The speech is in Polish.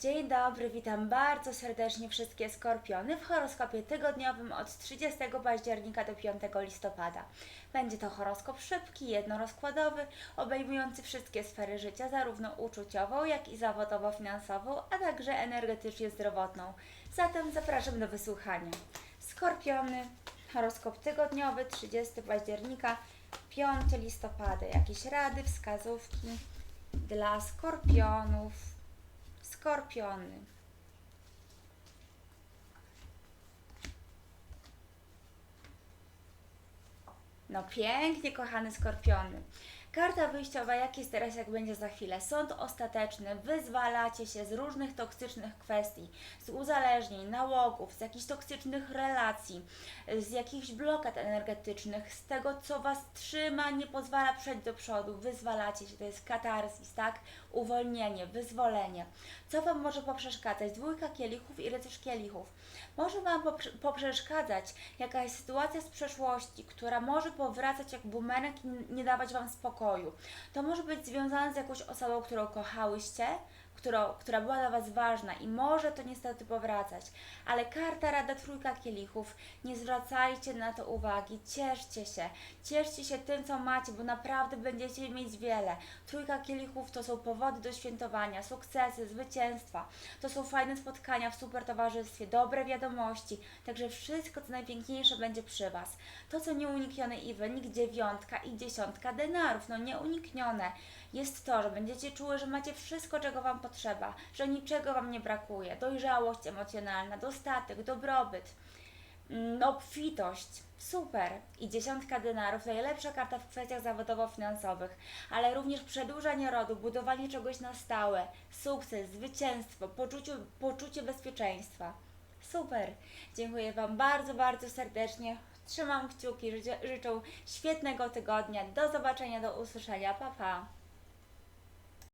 Dzień dobry, witam bardzo serdecznie wszystkie skorpiony w horoskopie tygodniowym od 30 października do 5 listopada. Będzie to horoskop szybki, jednorozkładowy, obejmujący wszystkie sfery życia, zarówno uczuciową, jak i zawodowo-finansową, a także energetycznie zdrowotną. Zatem zapraszam do wysłuchania. Skorpiony, horoskop tygodniowy 30 października, 5 listopada. Jakieś rady, wskazówki dla skorpionów. Skorpiony. No pięknie, kochane skorpiony. Karta wyjściowa, jak jest teraz, jak będzie za chwilę. Sąd ostateczny, wyzwalacie się z różnych toksycznych kwestii, z uzależnień, nałogów, z jakichś toksycznych relacji, z jakichś blokad energetycznych, z tego, co Was trzyma, nie pozwala przejść do przodu. Wyzwalacie się, to jest katarzis, tak? Uwolnienie, wyzwolenie. Co Wam może poprzeszkadzać? Dwójka kielichów i rycerz kielichów. Może Wam poprze- poprzeszkadzać jakaś sytuacja z przeszłości, która może powracać jak bumerang i nie dawać Wam spokoju. To może być związane z jakąś osobą, którą kochałyście, którą, która była dla Was ważna i może to niestety powracać. Ale karta Rada Trójka Kielichów, nie zwracajcie na to uwagi, cieszcie się, cieszcie się tym, co macie, bo naprawdę będziecie mieć wiele. Trójka Kielichów to są powody do świętowania, sukcesy, zwycięstwa, to są fajne spotkania w super towarzystwie, dobre wiadomości, także wszystko, co najpiękniejsze będzie przy Was. To, co nieuniknione wynik dziewiątka i dziesiątka denarów, no nieuniknione jest to, że będziecie czuły, że macie wszystko, czego Wam potrzeba, że niczego Wam nie brakuje. Dojrzałość emocjonalna, dostatek, dobrobyt, mm, obfitość. Super. I dziesiątka denarów, najlepsza karta w kwestiach zawodowo-finansowych, ale również przedłużanie rodu, budowanie czegoś na stałe, sukces, zwycięstwo, poczucie, poczucie bezpieczeństwa. Super. Dziękuję Wam bardzo, bardzo serdecznie. Trzymam kciuki, życzę świetnego tygodnia. Do zobaczenia, do usłyszenia. Pa, pa.